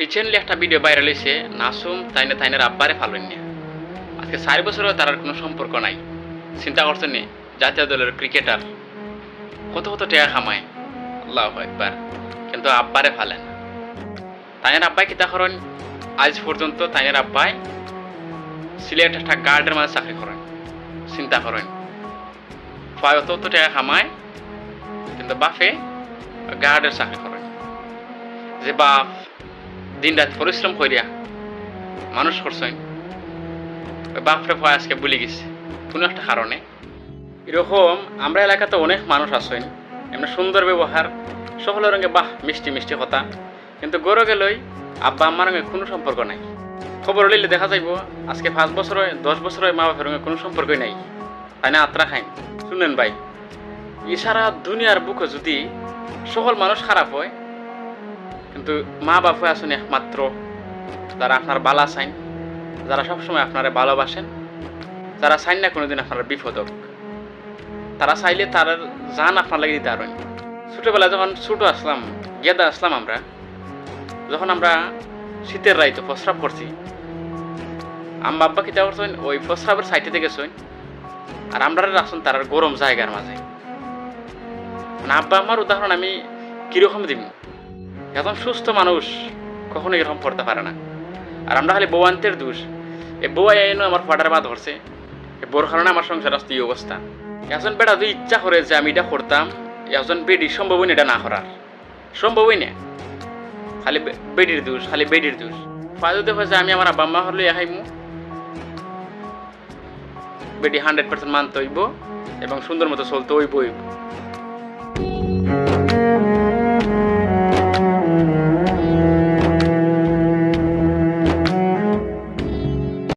Recently একটা video viral হয়েছে, নাসুম তাইনে তাইনের আব্বারে ফালুন নিয়ে। আজকে চার বছরও তার কোনো সম্পর্ক নাই। চিন্তা করছেন নি, জাতীয় দলের ক্রিকেটার কত কত টাকা কামায়, আল্লাহ একবার কিন্তু আব্বারে ফালেন তাইনের আব্বাই কিতা করেন? আজ পর্যন্ত তাইনের আব্বাই সিলেট একটা গার্ডের মাঝে চাকরি করেন। চিন্তা করেন। প্রায় অত অত টাকা কামায়, কিন্তু বাপে গার্ডের চাকরি করেন। যে বাপ দিন রাত পরিশ্রম করিয়া মানুষ করছেন। বাপরে ভয় আজকে ভুলে গেছে। কোনো একটা কারণে। এরকম আমরা এলাকাতে অনেক মানুষ আছেন। এমনি সুন্দর ব্যবহার, সকলের রঙে বাহ, মিষ্টি মিষ্টি কথা। কিন্তু গরো গেলই আব্বা আম্মার রঙে কোনো সম্পর্ক নাই। খবর লইলে দেখা যাইব, আজকে পাঁচ বছর হয় দশ বছর হয় মা বাপের রঙে কোনো সম্পর্কই নাই। তাই না, আত্রা খাইন। শুনেন ভাই ইশারা দুনিয়ার বুকে যদি সকল মানুষ খারাপ হয় কিন্তু মা বাপ আসুন একমাত্র, যারা আপনার বালা চাইন যারা সবসময় আপনারা ভালোবাসেন, যারা চাইন না কোনোদিন আপনার বিপদ হোক তারা চাইলে তার জান আপনার লাগে দিতে পারেন ছোটোবেলায় যখন ছোটো আসলাম, গেদা আসলাম আমরা, যখন আমরা শীতের রাইতে প্রস্রাব করছি, আম্মা আব্বা কিতা করছেন, ওই প্রস্রাবের সাইডে থেকে গেছেন, আর আমরা রাখছেন তার গরম জায়গার মাঝে। মানে আব্বা আমার উদাহরণ আমি কীরকম দিব? এখন সুস্থ মানুষ কখনো এরকম পড়তে পারে না। আর আমরা খালি বৌয়ান্তের দোষ। এই বউ আইনো আমার ফাটার মা ধরছে। এ বোর কারণে আমার সংসার আসতে এই অবস্থা। এখন বেটা যদি ইচ্ছা করে যে আমি এটা করতাম এখন বেডি সম্ভবই না এটা না করার। সম্ভবই না। খালি বেডির দোষ, খালি বেডির দোষ। ফায়দা দেখো যে আমি আমার আব্বা মা হলে খাইমু। বেডি হান্ড্রেড পার্সেন্ট মানতে হইব এবং সুন্দর মতো চলতে হইব